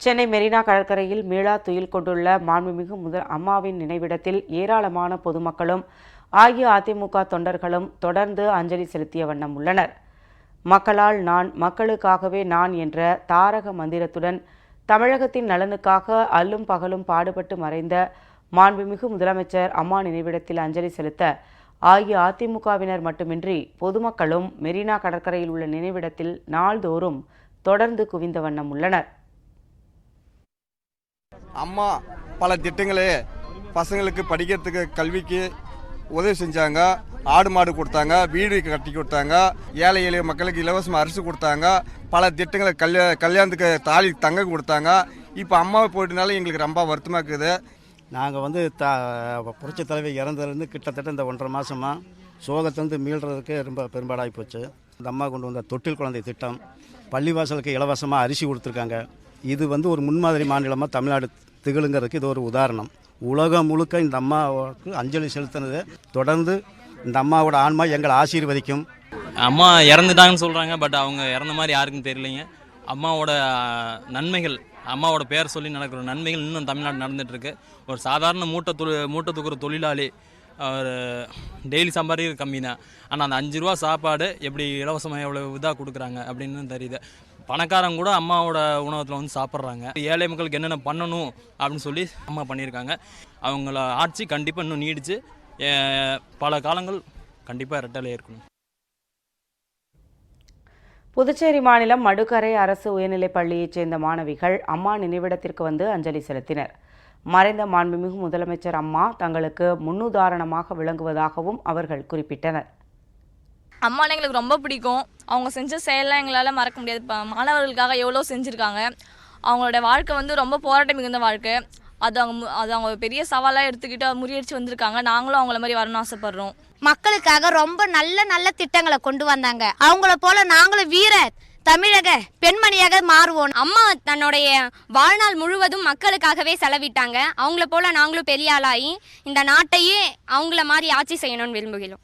சென்னை மெரினா கடற்கரையில் மீளா துயில் கொண்டுள்ள மாண்புமிகு முதல் அம்மாவின் நினைவிடத்தில் ஏராளமான பொதுமக்களும் அஇஅதிமுக தொண்டர்களும் தொடர்ந்து அஞ்சலி செலுத்திய வண்ணம் உள்ளனர். மக்களால் நான் மக்களுக்காகவே நான் என்ற தாரக மந்திரத்துடன் தமிழகத்தின் நலனுக்காக அல்லும் பகலும் பாடுபட்டு மறைந்த மாண்புமிகு முதலமைச்சர் அம்மா நினைவிடத்தில் அஞ்சலி செலுத்த அஇஅதிமுகவினர் மட்டுமின்றி பொதுமக்களும் மெரினா கடற்கரையில் உள்ள நினைவிடத்தில் நாள்தோறும் தொடர்ந்து குவிந்த வண்ணம் உள்ளனர். அம்மா பல திட்டங்களே பசங்களுக்கு படிக்கிறதுக்கு கல்விக்கு உதவி செஞ்சாங்க. ஆடு மாடு கொடுத்தாங்க வீடு கட்டி கொடுத்தாங்க ஏழை எளிய மக்களுக்கு இலவசமாக அரிசி கொடுத்தாங்க பல திட்டங்களை கல்யா கல்யாணத்துக்கு தாலி தங்க கொடுத்தாங்க. இப்போ அம்மாவை போயிட்டனால எங்களுக்கு ரொம்ப வருத்தமாக இருக்குது. நாங்கள் வந்து த புரட்சி தலைவி இறந்ததுலேருந்து கிட்டத்தட்ட இந்த ஒன்றரை மாதமாக சோகத்திலேருந்து மீள்றதுக்கு ரொம்ப பெரும்பாடாகி போச்சு. இந்த அம்மா கொண்டு வந்த தொட்டில் குழந்தை திட்டம் பள்ளிவாசலுக்கு இலவசமாக அரிசி கொடுத்துருக்காங்க. இது வந்து ஒரு முன்மாதிரி மாநிலமாக தமிழ்நாடு திகழுங்கிறதுக்கு இது ஒரு உதாரணம். உலகம் முழுக்க இந்த அம்மாவுக்கு அஞ்சலி செலுத்தினது. தொடர்ந்து இந்த அம்மாவோட ஆன்மா எங்களை ஆசீர்வதிக்கும். அம்மா இறந்துட்டாங்கன்னு சொல்கிறாங்க பட் அவங்க இறந்த மாதிரி யாருக்கும் தெரியலைங்க. அம்மாவோட நன்மைகள் அம்மாவோட பேர் சொல்லி நடக்கிற நன்மைகள் இன்னும் தமிழ்நாடு நடந்துட்டு ஒரு சாதாரண மூட்டை தொழி மூட்டை தூக்குற தொழிலாளி அவர் டெய்லி சம்பாதிக்கிறது கம்மி தான். ஆனால் அந்த அஞ்சு ரூபா சாப்பாடு எப்படி இலவசமாக எவ்வளோ இதாக கொடுக்குறாங்க அப்படின்னு தெரியுது. பணக்காரங்க கூட அம்மாவோட உணவகத்தில் வந்து சாப்பிட்றாங்க. ஏழை மக்களுக்கு என்னென்ன பண்ணணும் அப்படின்னு சொல்லி அம்மா பண்ணியிருக்காங்க. அவங்கள ஆட்சி கண்டிப்பாக இன்னும் நீடிச்சு பல காலங்கள் கண்டிப்பாக இரட்டலை இருக்கணும். புதுச்சேரி மாநிலம் மடுக்கரை அரசு உயர்நிலைப் பள்ளியைச் சேர்ந்த மாணவிகள் அம்மா நினைவிடத்திற்கு வந்து அஞ்சலி செலுத்தினர். மறைந்த மாண்புமிகு முதலமைச்சர் அம்மா தங்களுக்கு முன்னுதாரணமாக விளங்குவதாகவும் அவர்கள் குறிப்பிட்டனர். அம்மானா எங்களுக்கு ரொம்ப பிடிக்கும். அவங்க செஞ்ச செயலாம் எங்களால் மறக்க முடியாது. இப்போ மாணவர்களுக்காக எவ்வளோ செஞ்சுருக்காங்க. அவங்களோட வாழ்க்கை வந்து ரொம்ப போராட்டம் மிகுந்த வாழ்க்கை. அது அவங்க அது அவங்க பெரிய சவாலாக எடுத்துக்கிட்டு முறியடிச்சு வந்திருக்காங்க. நாங்களும் அவங்கள மாதிரி வரணும்னு ஆசைப்படுறோம். மக்களுக்காக ரொம்ப நல்ல நல்ல திட்டங்களை கொண்டு வந்தாங்க. அவங்கள போல நாங்களும் வீர தமிழக பெண்மணியாக மாறுவோம். அம்மா தன்னுடைய வாழ்நாள் முழுவதும் மக்களுக்காகவே செலவிட்டாங்க. அவங்கள போல நாங்களும் பெரிய ஆளாகி இந்த நாட்டையே அவங்கள மாதிரி ஆட்சி செய்யணும்னு விரும்புகிறோம்.